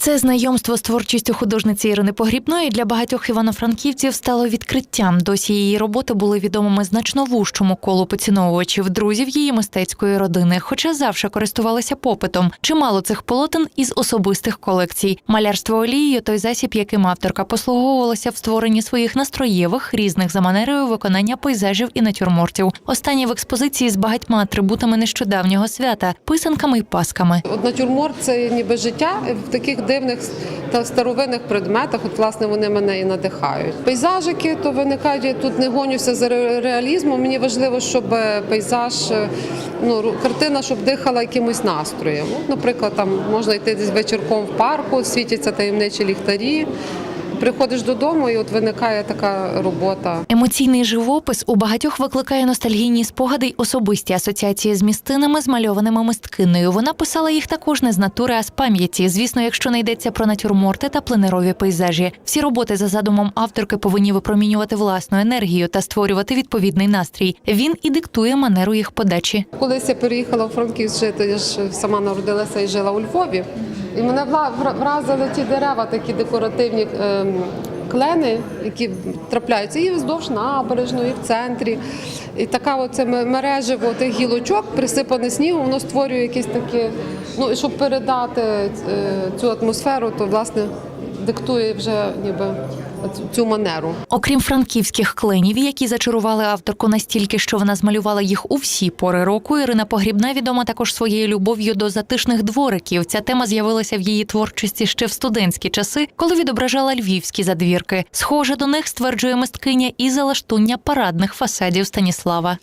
Це знайомство з творчістю художниці Ірини Погрібної для багатьох івано-франківців стало відкриттям. Досі її роботи були відомими значно вужчому колу поціновувачів, друзів її мистецької родини, хоча завжди користувалися попитом. Чимало цих полотен із особистих колекцій. Малярство олією той засіб, яким авторка послуговувалася в створенні своїх настроєвих, різних за манерою виконання пейзажів і натюрмортів. Останні в експозиції з багатьма атрибутами нещодавнього свята, писанками й пасками. От натюрморт це ніби життя в таких дивних та старовинних предметах. От власне вони мене і надихають. Пейзажики то виникають. Я тут не гонюся за реалізмом. Мені важливо, щоб е, пейзаж, е, ну картина, щоб дихала якимось настроєм. Наприклад, там можна йти десь вечірком в парку, світяться таємничі ліхтарі. Приходиш додому, і от виникає така робота. Емоційний живопис у багатьох викликає ностальгійні спогади й особисті асоціації з містинами, змальованими мисткинею. Вона писала їх також не з натури, а з пам'яті. Звісно, якщо не йдеться про натюрморти та пленерові пейзажі. Всі роботи за задумом авторки повинні випромінювати власну енергію та створювати відповідний настрій. Він і диктує манеру їх подачі. Колись я переїхала у Франківськ жити, я ж сама народилася і жила у Львові. І мене вразили ті дерева, такі декоративні ем, клени, які трапляються і вздовж набережної, і в центрі. І така оце мережево тих гілочок, присипане снігом, воно створює якісь такі. Ну і щоб передати е, цю атмосферу, то власне диктує вже ніби цю- манеру. Окрім франківських кленів, які зачарували авторку настільки, що вона змалювала їх у всі пори року. Ірина Погрібна відома також своєю любов'ю до затишних двориків. Ця тема з'явилася в її творчості ще в студентські часи, коли відображала львівські задвірки. Схоже до них стверджує мисткиня і залаштуння парадних фасадів Станіслава.